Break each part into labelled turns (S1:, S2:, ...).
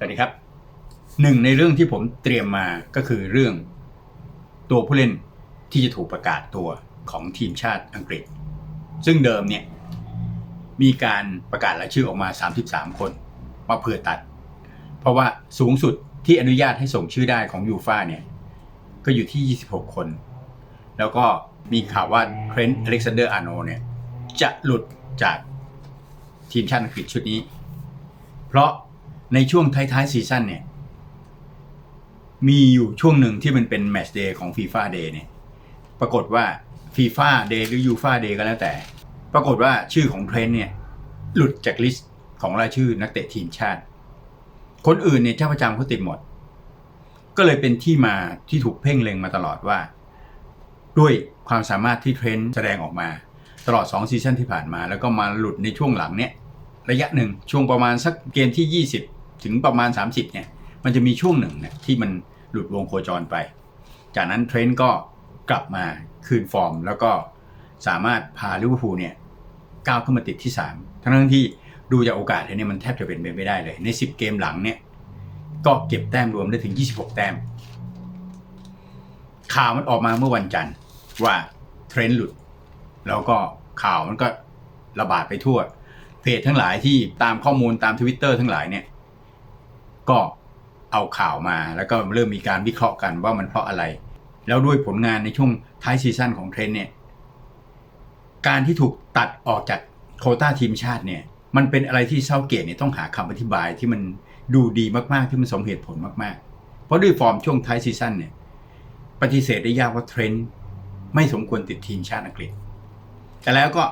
S1: สวัสดีครับหนึ่งในเรื่องที่ผมเตรียมมาก็คือเรื่อง ตัวผู้เล่นที่จะถูกประกาศตัวของทีมชาติอังกฤษ ซึ่งเดิมเนี่ยมีการประกาศรายชื่อออกมา 33 คนมาเผื่อตัด เพราะว่าสูงสุดที่อนุญาตให้ส่งชื่อได้ของยูฟ่าเนี่ยก็อยู่ที่ 26 คน แล้วก็มีข่าวว่าเทรนต์อเล็กซานเดอร์อาร์โนเนี่ยจะหลุดจากทีมชาติอังกฤษชุดนี้ เพราะ ในช่วงท้ายๆซีซั่นเนี่ย มีอยู่ช่วงหนึ่งที่มันเป็นแมช์เดย์ของฟีฟ่าเดย์เนี่ย ปรากฏว่าฟีฟ่าเดย์หรือยูฟ่าเดย์ก็แล้วแต่ ปรากฏว่าชื่อของเทรนต์เนี่ย หลุดจากลิสต์ของรายชื่อนักเตะทีมชาติ คนอื่นเนี่ยเจ้าประจำเขาติดหมด ก็เลยเป็นที่มาที่ถูกเพ่งเล็งมาตลอดว่า ด้วยความสามารถที่เทรนต์แสดงออกมา ตลอด 2 ซีซั่นที่ผ่านมา แล้วก็มาหลุดในช่วงหลังเนี่ยระยะหนึ่งช่วงประมาณสักเกมที่ 20 ถึงประมาณ 30เนี่ยมันจะมีช่วงหนึ่งเนี่ยที่มันหลุดวงโคจรไป จากนั้นเทรนต์ก็กลับมาคืนฟอร์ม แล้วก็สามารถพาลิเวอร์พูลเนี่ยก้าวขึ้นมาติดที่ 3 ทั้งที่ดูจากโอกาสเนี่ยมันแทบจะเป็นไปไม่ได้เลย ใน 10 เกมหลังเนี่ยก็เก็บแต้มรวมได้ถึง 26 แต้ม ข่าวมันออกมาเมื่อวันจันทร์ว่าเทรนด์หลุด แล้วก็ข่าวมันก็ระบาดไปทั่ว เพจทั้งหลายที่ตามข้อมูลตามทวิตเตอร์ทั้งหลายเนี่ย ก็เอาข่าวมา แล้วก็เริ่มมีการวิเคราะห์กันว่ามันเพราะอะไร แล้วด้วยผลงานในช่วงท้ายซีซั่นของเทรนด์เนี่ย การที่ถูกตัดออกจากโคต้าทีมชาติเนี่ย มันเป็นอะไรที่เซาเกตเนี่ยต้องหาคำอธิบายที่มันดูดีมากๆที่มันสมเหตุผลมากๆ เพราะด้วยฟอร์มช่วงท้ายซีซั่นเนี่ยปฏิเสธได้ยากว่าเทรนด์ไม่สมควรติดทีมชาติอังกฤษ แต่แล้วก็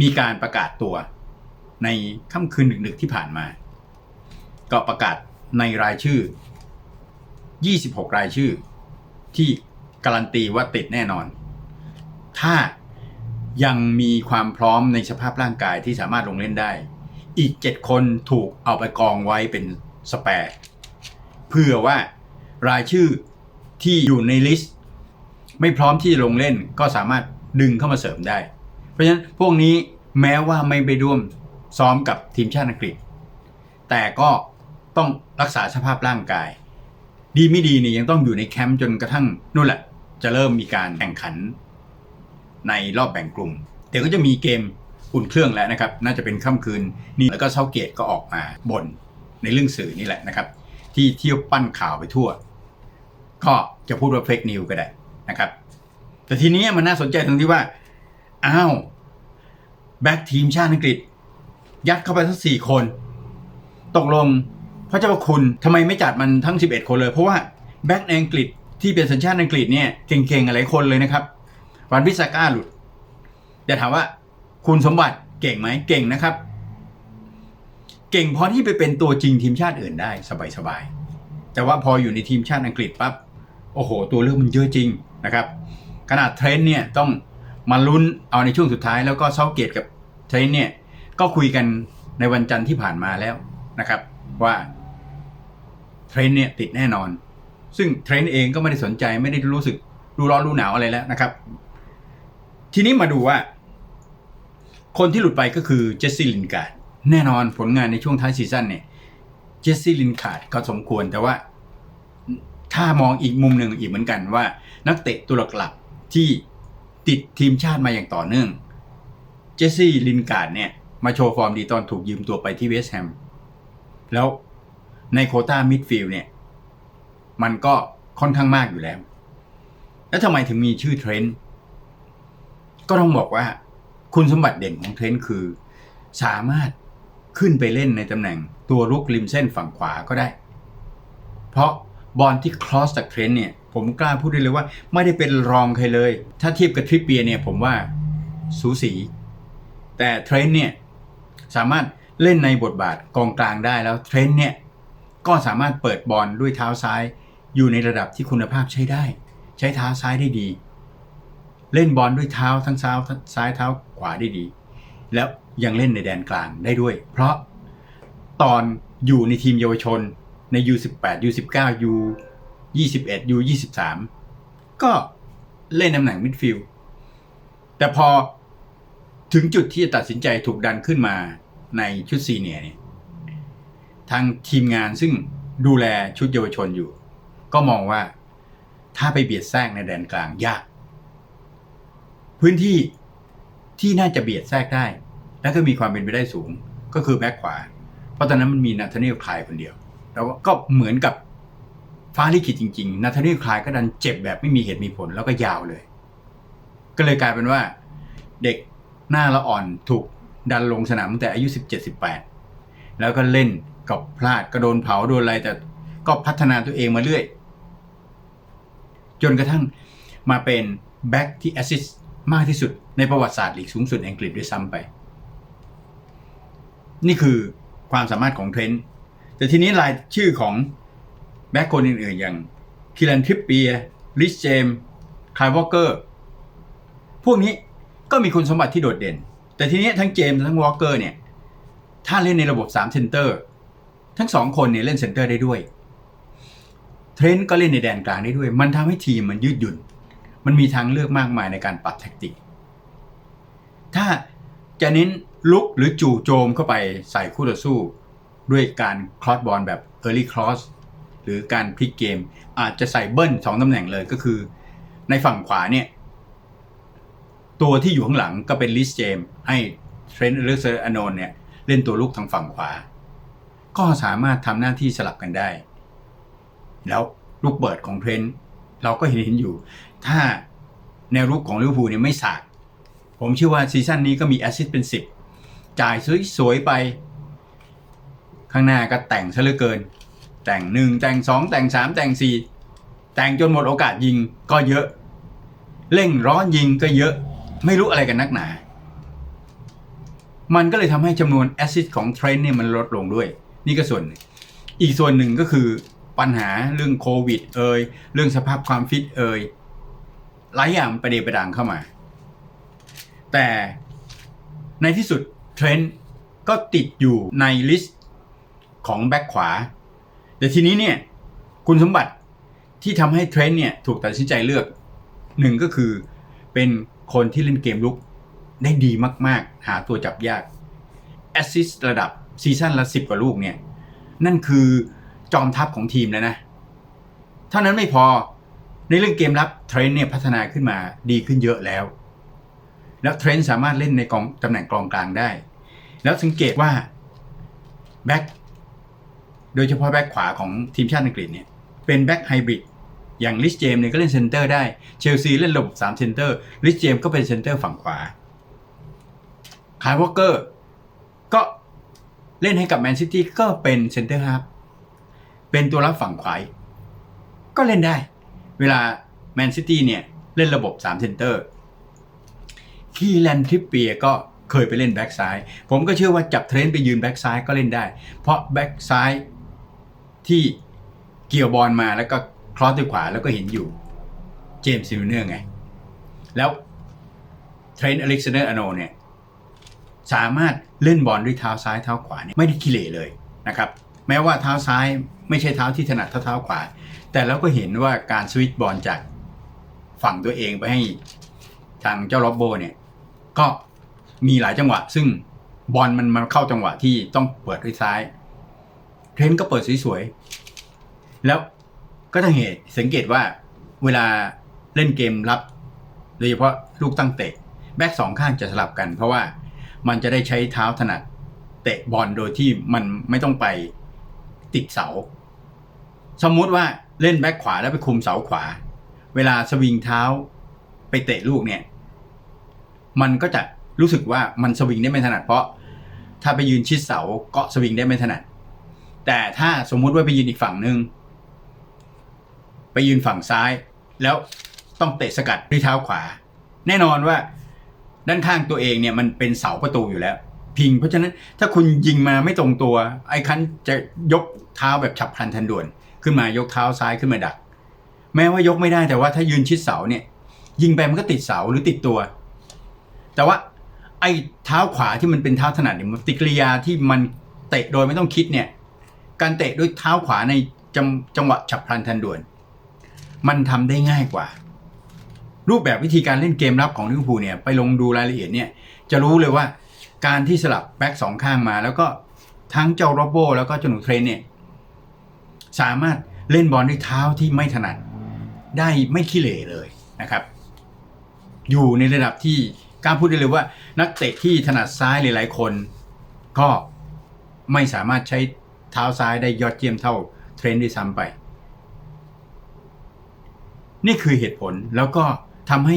S1: มีการประกาศตัวในค่ำคืนดึกๆที่ผ่านมา ก็ประกาศในรายชื่อ 26 รายชื่อ ที่การันตีว่าติดแน่นอน ถ้ายังมีความพร้อมในสภาพร่างกายที่สามารถลงเล่นได้ อีก 7 คนถูกเอาไปกองไว้เป็นสแปร์เพื่อว่ารายชื่อที่อยู่ในลิสต์ ไม่พร้อมที่จะลงเล่นก็สามารถดึงเข้ามาเสริมได้ เพราะฉะนั้นพวกนี้แม้ว่าไม่ไปร่วมซ้อมกับทีมชาติอังกฤษ แต่ก็ ต้องรักษาสภาพร่างกาย ดีไม่ดีเนี่ยยังต้องอยู่ในแคมป์จนกระทั่งนู่นแหละ จะเริ่มมีการแข่งขัน ในรอบแบ่งกลุ่ม เดี๋ยวก็จะมีเกมอุ่นเครื่องแล้วนะครับ น่าจะเป็นค่ำคืนนี้แล้วก็เซาเกตก็ออกมาบ่นในเรื่องสื่อนี่แหละนะครับ ที่เที่ยวปั้นข่าวไปทั่ว ก็จะพูดว่าเฟกนิวก็ได้นะครับ แต่ทีนี้มันน่าสนใจตรงที่ว่าอ้าวแบ็กทีมชาติอังกฤษ ยัดเข้าไปทั้งสี่คน ตกลง พระเจ้าคุณทำไมไม่จัดมันทั้ง 11 คนเลย เพราะว่าแบ็กในอังกฤษที่เป็นสัญชาติอังกฤษเนี่ยเก่งๆหลายคนเลยนะครับวันพิซาก้าหลุดแต่ถามว่าคุณสมบัติเก่งไหมเก่งนะครับ เก่งพอที่ไปเป็นตัวจริงทีมชาติอื่นได้สบายๆแต่ว่าพออยู่ในทีมชาติอังกฤษปั๊บโอ้โห ตัวเลือกมันเยอะจริงนะครับขนาดเทรนด์เนี่ยต้องมาลุ้นเอาในช่วงสุดท้ายแล้วก็เซาเกตกับเทรนเนี่ยก็คุยกันในวันจันทร์ที่ผ่านมาแล้วนะครับ ว่า รนด์เนี่ยติดแน่นอน ซึ่งเทรนด์เองก็ไม่ได้สนใจไม่ได้รู้สึกรู้ร้อนรู้หนาวอะไรแล้วนะครับ ทีนี้มาดูว่า คนที่หลุดไปก็คือเจสซี่ลินการ์ดแน่นอนผลงานในช่วงท้ายซีซั่นเนี่ยเจสซี่ลินการ์ดก็สมควรแต่ว่าถ้ามองอีกมุมหนึ่งอีกเหมือนกันว่า นักเตะตัวหลักที่ติดทีมชาติมาอย่างต่อเนื่อง เจสซี่ลินการ์ดเนี่ย มาโชว์ฟอร์มดีตอนถูกยืมตัวไปที่เวสต์แฮม แล้ว ในโคต้ามิดฟิลด์เนี่ย มันก็ค่อนข้างมากอยู่แล้ว แล้วทำไมถึงมีชื่อเทรนด์ก็ต้องบอกว่า คุณสมบัติเด่นของเทรนด์คือ สามารถขึ้นไปเล่นในตำแหน่งตัวรุกริมเส้นฝั่งขวาก็ได้ เพราะบอลที่ครอสจากเทรนด์เนี่ย ผมกล้าพูดได้เลยว่า ไม่ได้เป็นรองใครเลย ถ้าเทียบกับทริปเปียเนี่ยผมว่าสูสี แต่เทรนด์เนี่ยสามารถเล่นในบทบาทกองกลางได้แล้วเทรนด์เนี่ย ก็สามารถเปิดบอลด้วยเท้าซ้ายอยู่ในระดับที่คุณภาพใช้ได้ ใช้เท้าซ้ายได้ดี เล่นบอลด้วยเท้าทั้งเท้าซ้ายเท้าขวาได้ดี แล้วยังเล่นในแดนกลางได้ด้วย เพราะตอนอยู่ในทีมเยาวชนใน U18 U19 U21 U23 ก็เล่นตำแหน่งมิดฟิลด์แต่พอถึงจุดที่จะตัดสินใจถูกดันขึ้นมาในชุดซีเนียร์เนี่ย ทางทีมงานซึ่งดูแลชุดเยาวชนอยู่ ก็มองว่าถ้าไปเบียดแทรกในแดนกลางยาก พื้นที่ที่น่าจะเบียดแทรกได้ และก็มีความเป็นไปได้สูงก็คือแบ็คขวา เพราะตอนนั้นมันมีนาธานีลคลายคนเดียว แล้วก็เหมือนกับฟ้าลิขิตจริง ๆ นาธานีลคลายก็ดันเจ็บแบบไม่มีเหตุมีผลแล้วก็ยาวเลย ก็เลยกลายเป็นว่าเด็กหน้าละอ่อนถูกดันลงสนามตั้งแต่อายุ 17-18 แล้วก็เล่น กับพลาดก็โดนเผาโดนอะไรแต่ก็พัฒนาตัวเองมาเรื่อย จนกระทั่งมาเป็นแบ็กที่แอสซิสต์มากที่สุดในประวัติศาสตร์ลีกสูงสุดอังกฤษด้วยซ้ำไป นี่คือความสามารถของเทรนต์แต่ทีนี้รายชื่อของแบ็กคนอื่นๆ อย่างคิรันทริปเปียริชเจมคายวอเกอร์ พวกนี้ก็มีคุณสมบัติที่โดดเด่น แต่ทีนี้ทั้งเจมส์ทั้งวอลเกอร์เนี่ย ถ้าเล่นในระบบ3เซนเตอร์ ทั้งสองคนเนี่ยเล่นเซนเตอร์ได้ด้วย เทรนต์ก็เล่นในแดนกลางได้ด้วย มันทำให้ทีมมันยืดหยุ่น มันมีทางเลือกมากมายในการปรับแท็กติก ถ้าจะเน้นลุกหรือจู่โจมเข้าไปใส่คู่ต่อสู้ ด้วยการคลอสบอลแบบ Early Cross หรือการพลิกเกม อาจจะใส่เบิ้ลสองตำแหน่งเลยก็คือ ในฝั่งขวาเนี่ย ตัวที่อยู่ข้างหลังก็เป็นลิสเจมให้เทรนต์เลเซอร์อนนเนี่ย เล่นตัวลุกทางฝั่งขวา ก็สามารถทำหน้าที่สลับกันได้ แล้วลูกเปิดของเทรนต์เราก็เห็นเห็นอยู่ ถ้าแนวรุกของลิเวอร์พูลเนี่ยไม่สาก ผมเชื่อว่าซีซั่นนี้ก็มีแอสซิสเป็น 10 จ่ายสวยๆไป ข้างหน้าก็แต่งซะเหลือเกิน แต่งหนึ่งแต่งสองแต่งสามแต่งสี่แต่งจนหมดโอกาสยิงก็เยอะ เร่งร้อนยิงก็เยอะ ไม่รู้อะไรกันนักหนา มันก็เลยทำให้จำนวนแอสซิสของเทรนต์เนี่ยมันลดลงด้วย นี่ก็ส่วนหนึ่งอีกส่วนหนึ่งก็คือปัญหาเรื่องโควิด เอ่ยเรื่องสภาพความฟิตเอ่ยหลายอย่างประเดประดังเข้ามา แต่ในที่สุดเทรนต์ก็ติดอยู่ในลิสต์ของแบ็คขวา แต่ทีนี้เนี่ยคุณสมบัติที่ทำให้เทรนต์เนี่ยถูกตัดสินใจเลือกหนึ่งก็คือเป็นคนที่เล่นเกมลุกได้ดีมาก ๆ หาตัวจับยากแอสซิสต์ระดับ ซีซั่นละสิบกว่าลูกเนี่ย นั่นคือจอมทัพของทีมแล้วนะ เท่านั้นไม่พอในเรื่องเกมรับเทรนต์เนี่ยพัฒนาขึ้นมาดีขึ้นเยอะแล้ว แล้วเทรนต์สามารถเล่นในกองตำแหน่งกองกลางได้ แล้วสังเกตว่าแบ็คโดยเฉพาะแบ็คขวาของทีมชาติอังกฤษเนี่ยเป็นแบ็คไฮบริดอย่างลิสเจมเนี่ยก็เล่นเซนเตอร์ได้ เชลซีเล่นระบบ3เซนเตอร์ลิสเจมก็เป็นเซนเตอร์ฝั่งขวาคายวอลเกอร์ เล่นให้กับแมนซิตี้ก็เป็นเซนเตอร์ฮาร์ฟเป็นตัวรับฝั่งขวาก็เล่นได้ เวลาแมนซิตี้เนี่ย เล่นระบบ3เซนเตอร์คีแลนทริปเปียก็เคยไปเล่นแบ็กซ้าย ผมก็เชื่อว่าจับเทรนด์ไปยืนแบ็กซ้ายก็เล่นได้ เพราะแบ็กซ้ายที่เกี่ยวบอลมาแล้วก็คลอสด้วยขวาแล้วก็เห็นอยู่เจมส์ซิลเนอร์ไง แล้วเทรนด์อเล็กซานเดอร์อโนเนี่ย สามารถเล่นบอลด้วยเท้าซ้ายเท้าขวาเนี่ยไม่ได้ขี้เหร่เลยนะครับแม้ว่าเท้าซ้ายไม่ใช่เท้าที่ถนัดเท่าเท้าขวา แต่เราก็เห็นว่าการสวิตบอลจากฝั่งตัวเองไปให้ทางเจ้าล็อบโบเนี่ยก็มีหลายจังหวะ ซึ่งบอลมันมาเข้าจังหวะที่ต้องเปิดด้วยซ้ายเทรนต์ก็เปิดสวยๆแล้วก็ต้งเห็นสังเกตว่าเวลาเล่นเกมรับโดยเฉพาะลูกตั้งเตะแบ็กสองข้างจะสลับกัน เพราะว่า มันจะได้ใช้เท้าถนัดเตะบอลโดยที่มันไม่ต้องไปติดเสา สมมุติว่าเล่นแบ็กขวาแล้วไปคุมเสาขวา เวลาสวิงเท้าไปเตะลูกเนี่ย มันก็จะรู้สึกว่ามันสวิงได้ไม่ถนัดเพราะถ้าไปยืนชิดเสาก็สวิงได้ไม่ถนัด แต่ถ้าสมมุติว่าไปยืนอีกฝั่งหนึ่งไปยืนฝั่งซ้าย แล้วต้องเตะสกัดด้วยเท้าขวา แน่นอนว่า ด้านข้างตัวเองเนี่ยมันเป็นเสาประตูอยู่แล้ว พิง เพราะฉะนั้นถ้าคุณยิงมาไม่ตรงตัว ไอ้คันจะยกเท้าแบบฉับพลันทันด่วน ขึ้นมายกเท้าซ้ายขึ้นมาดัก แม้ว่ายกไม่ได้แต่ว่าถ้ายืนชิดเสาเนี่ย ยิงไปมันก็ติดเสาหรือติดตัว แต่ว่าไอ้เท้าขวาที่มันเป็นเท้าถนัดเนี่ยมันปฏิกิริยาที่มันเตะโดยไม่ต้องคิดเนี่ย การเตะด้วยเท้าขวาในจังจังหวะฉับพลันทันด่วน มันทำได้ง่ายกว่า รูปแบบวิธีการเล่นเกมรับของลิเวอร์พูลเนี่ยไปลงดูรายละเอียดเนี่ยจะรู้เลยว่าการที่สลับแบ็กสองข้างมา แล้วก็ทั้งเจ้าโรโบแล้วก็เจ้าหนูเทรนเนี่ยสามารถเล่นบอลด้วยเท้าที่ไม่ถนัดได้ไม่ขี้เหร่เลยนะครับ อยู่ในระดับที่กล้าพูดได้เลยว่า นักเตะที่ถนัดซ้ายหลายๆคน ก็ไม่สามารถใช้เท้าซ้ายได้ยอดเยี่ยมเท่าเทรนด์ด้วยซ้ำไป นี่คือเหตุผลแล้วก็ ทำให้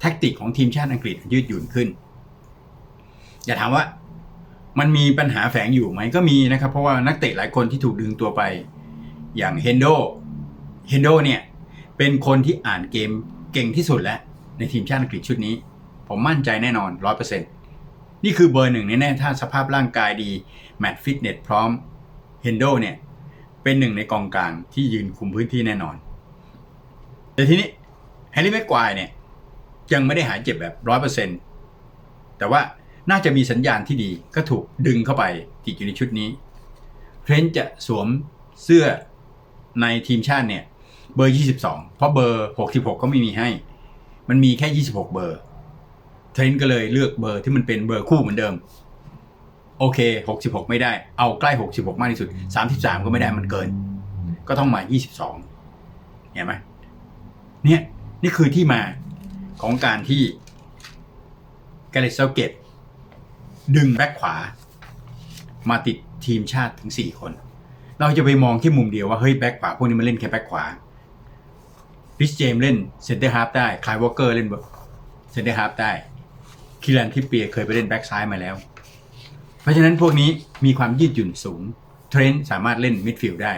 S1: แท็กติกของทีมชาติอังกฤษยืดหยุ่นขึ้น อย่าถามว่ามันมีปัญหาแฝงอยู่ไหมก็มีนะครับ เพราะว่านักเตะหลายคนที่ถูกดึงตัวไป อย่างเฮนโดเฮนโดเนี่ยเป็นคนที่อ่านเกมเก่งที่สุดแล้ว ในทีมชาติอังกฤษชุดนี้ ผมมั่นใจแน่นอนร้อยเปอร์เซ็นต์นี่คือเบอร์หนึ่งแน่ๆถ้าสภาพร่างกายดี แมตช์ฟิตเนสพร้อมเฮนโดเนี่ยเป็นหนึ่งในกองกลางที่ยืนคุมพื้นที่แน่นอน แต่ทีนี้ แฮร์รี่แม็กควายเนี่ย ยังไม่ได้หายเจ็บแบบร้อยเปอร์เซ็นต์แต่ว่าน่าจะมีสัญญาณที่ดีก็ถูกดึงเข้าไปติดอยู่ในชุดนี้เทรนต์จะสวมเสื้อในทีมชาติเนี่ย เบอร์ 22 เพราะเบอร์ 66 ก็ไม่มีให้ มันมีแค่ 26 เบอร์เทรนต์ก็เลยเลือกเบอร์ที่มันเป็นเบอร์คู่เหมือนเดิม โอเค 66 ไม่ได้ เอาใกล้ 66 มากที่สุด 33 ก็ไม่ได้มันเกิน ก็ต้องมา 22 เห็นไหมเนี่ย นี่คือที่มาของการที่แกเรตเซลเกตดึงแบ็คขวา มาติดทีมชาติถึง 4 คน เราจะไปมองที่มุมเดียวว่า เฮ้ยแบ็คขวา พวกนี้มันเล่นแค่แบ็คขวาริชเจมเล่นเซนเตอร์ฮาร์ฟได้คลายวอลเกอร์เล่นเซนเตอร์ฮาร์ฟได้คิรันทิปเปียเคยไปเล่นแบ็คซ้ายมาแล้ว เพราะฉะนั้นพวกนี้มีความยืดหยุ่นสูง เทรนต์สามารถเล่นมิดฟิลด์ได้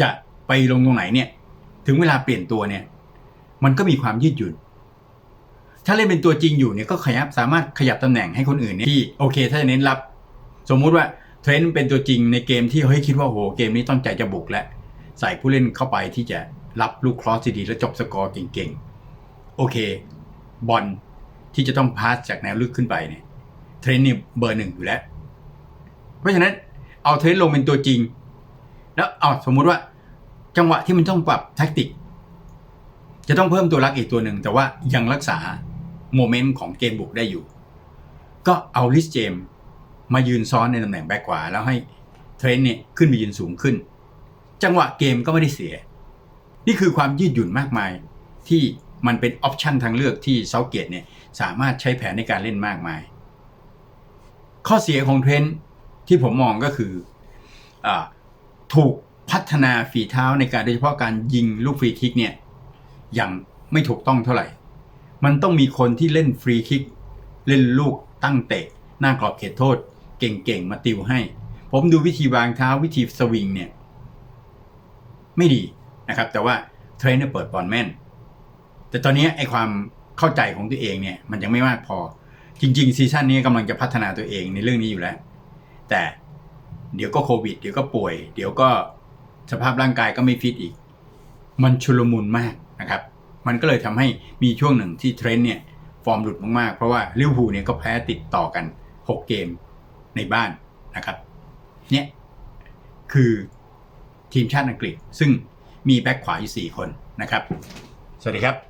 S1: จะไปลงตรงไหนเนี่ย ถึงเวลาเปลี่ยนตัวเนี่ย มันก็มีความยืดหยุ่น ถ้าเล่นเป็นตัวจริงอยู่เนี่ยก็ขยับสามารถขยับตำแหน่งให้คนอื่นเนี่ยที่โอเค ถ้าจะเน้นรับ สมมุติว่าเทรนต์เป็นตัวจริงในเกมที่เฮ้ยคิดว่าโหเกมนี้ต้องใจจะบุกแล้วใส่ผู้เล่นเข้าไปที่จะรับลูกครอสดีๆแล้วจบสกอร์เก่งๆ โอเค บอลที่จะต้องพาสจากแนวลึกขึ้นไปเนี่ยเทรนต์เนี่ยเบอร์หนึ่งอยู่แล้ว เพราะฉะนั้นเอาเทรนต์ลงเป็นตัวจริง แล้วเอาสมมุติว่าจังหวะที่มันต้องปรับแท็กติก จะต้องเพิ่มตัวรักอีกตัวหนึ่ง แต่ว่ายังรักษาโมเมนต์ของเกมบุกได้อยู่ ก็เอาลิสเจมมายืนซ้อนในตำแหน่งแบ็คขวา แล้วให้เทรนเนี่ยขึ้นไปยืนสูงขึ้น จังหวะเกมก็ไม่ได้เสีย นี่คือความยืดหยุ่นมากมายที่มันเป็นออปชันทางเลือกที่เซาเกตเนี่ยสามารถใช้แผนในการเล่นมากมาย ข้อเสียของเทรนที่ผมมองก็คืออถูกพัฒนาฝีเท้าในการโดยเฉพาะการยิงลูกฟรีคิกเนี่ย อย่างไม่ถูกต้องเท่าไหร่ มันต้องมีคนที่เล่นฟรีคิก เล่นลูกตั้งเตะ หน้ากรอบเขตโทษ เก่งๆ มาติวให้ ผมดูวิธีวางเท้าวิธีสวิงเนี่ย ไม่ดีนะครับ แต่ว่าเทรนเนอร์เปิดบอลแม่น แต่ตอนนี้ไอความเข้าใจของตัวเองเนี่ย มันยังไม่มากพอ จริง ๆ ซีซั่นนี้กำลังจะพัฒนาตัวเองในเรื่องนี้อยู่แล้ว แต่เดี๋ยวก็โควิด เดี๋ยวก็ป่วย เดี๋ยวก็สภาพร่างกายก็ไม่ฟิตอีก มันชุลมุนมาก นะครับมันก็เลยทำให้มีช่วงหนึ่งที่เทรนด์เนี่ยฟอร์มหลุดมากๆ เพราะว่าลิเวอร์พูลเนี่ยก็แพ้ติดต่อกัน 6 เกมในบ้านนะครับเนี่ยคือทีมชาติอังกฤษซึ่งมีแบ็คขวาอยู่ 4 คนนะครับ สวัสดีครับ